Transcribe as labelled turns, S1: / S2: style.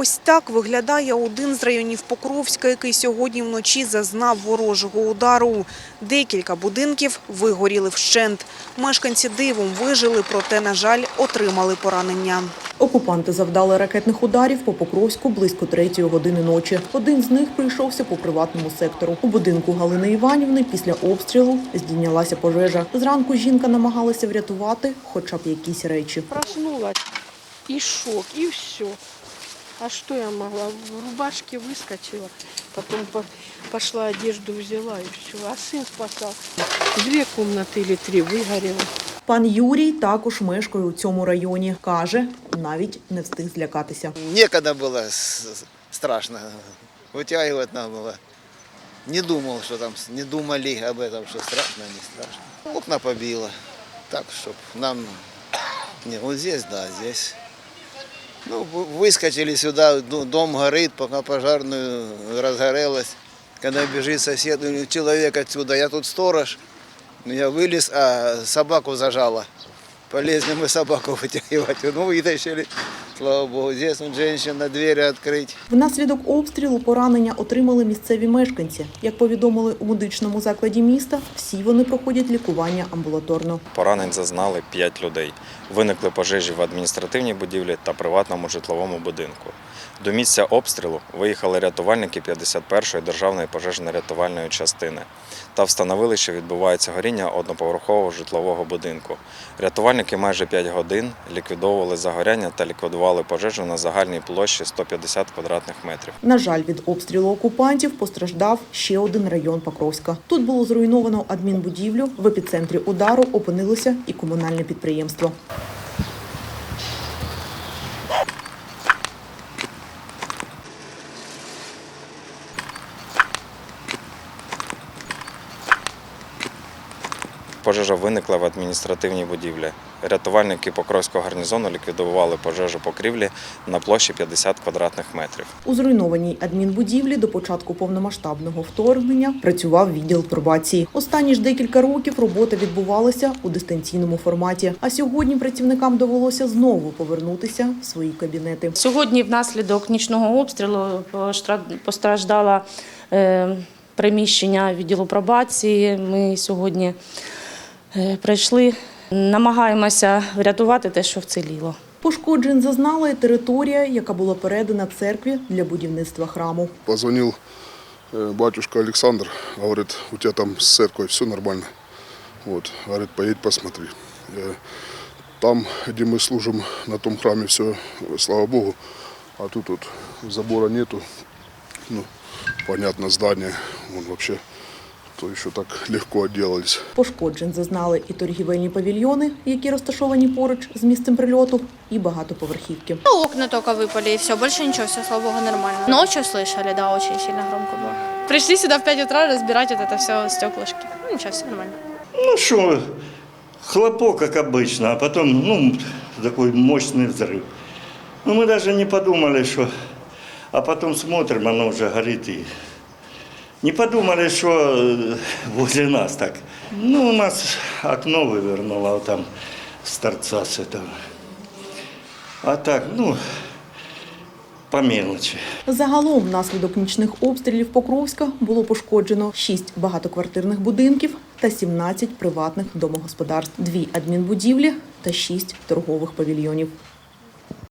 S1: Ось так виглядає один з районів Покровська, який сьогодні вночі зазнав ворожого удару. Декілька будинків вигоріли вщент. Мешканці дивом вижили, проте, на жаль, отримали поранення.
S2: Окупанти завдали ракетних ударів по Покровську близько третьої години ночі. Один з них прийшовся по приватному сектору. У будинку Галини Іванівни після обстрілу здійнялася пожежа. Зранку жінка намагалася врятувати хоча б якісь речі.
S3: Проснулась, и шок, и все. А что я могла? В рубашке выскочила, потом по- пошла одежду взяла и все. А сын спасал. Две комнаты или три выгорело.
S2: Пан Юрій також мешкає у цьому районі. Каже, навіть не встиг злякатися.
S4: Некогда было с- с- страшно. Вытягивать надо было. Не думал, что там, с- не думали об этом, что страшно, не страшно. Окна побило. Так, чтоб нам... Не, вот здесь, да, здесь. Ну, вы- выскочили сюда, д- дом горит, пока пожарную разгорелась. Когда бежит сосед, ну, человек отсюда, я тут сторож. Ну, Я вылез, а собаку зажала. Полезли мы собаку вытягивать. Ну, вытащили. Слава Богу, здесь вот женщина двери открыть.
S2: Внаслідок обстрілу поранення отримали місцеві мешканці. Як повідомили у медичному закладі міста, всі вони проходять лікування амбулаторно.
S5: Поранень зазнали 5 людей. Виникли пожежі в адміністративній будівлі та приватному житловому будинку. До місця обстрілу виїхали рятувальники 51-ї державної пожежно-рятувальної частини та встановили, що відбувається горіння одноповерхового житлового будинку. Рятувальники майже 5 годин ліквідовували загоряння та ліквідували пожежу на загальній площі 150 квадратних метрів.
S2: На жаль, від обстрілу окупантів постраждав ще один район Покровська. Тут було зруйновано адмінбудівлю. В епіцентрі удару опинилося і комунальне підприємство.
S5: Пожежа виникла в адміністративній будівлі. Рятувальники Покровського гарнізону ліквідували пожежу покрівлі на площі 50 квадратних метрів.
S2: У зруйнованій адмінбудівлі до початку повномасштабного вторгнення працював відділ пробації. Останні ж декілька років робота відбувалася у дистанційному форматі. А сьогодні працівникам довелося знову повернутися в свої кабінети.
S6: Сьогодні внаслідок нічного обстрілу постраждало е, приміщення відділу пробації. Ми сьогодні прийшли, намагаємося врятувати те, що вціліло.
S2: Пошкоджень зазнала і територія, яка була передана церкві для будівництва храму.
S7: Позвонил э, батюшка Александр, говорит, у тебя там с церковью все нормально. Вот, говорит, поедь посмотри. Э, Там, где мы служим, на том храме все, слава Богу, а тут вот забора нету. Ну, понятно, здание, вон вообще, то еще так легко отделались.
S2: Пошкоджень зазнали і торгівельні павільйони, які розташовані поруч з місцем прильоту, і багатоповерхівки.
S8: Ну, Окна только выпали и все, больше ничего, все, слава богу, нормально. Ночью слышали, да, очень сильно громко было. Пришли сюда в 5 утра разбирать вот это все стеклышки. Ну, ничего, все нормально.
S9: Ну что, хлопок, как обычно, а потом, ну, такой мощный взрыв. Ну, мы даже не подумали, что... А потом смотрим, оно уже горит и... Не подумали, что э, возле нас так. Ну, у нас окно вывернуло вот там с торца с этого. А так, ну, по мелочи.
S2: Загалом, внаслідок нічних обстрілів Покровська було пошкоджено 6 багатоквартирних будинків та 17 приватних домогосподарств, дві адмінбудівлі та 6 торгових павільйонів.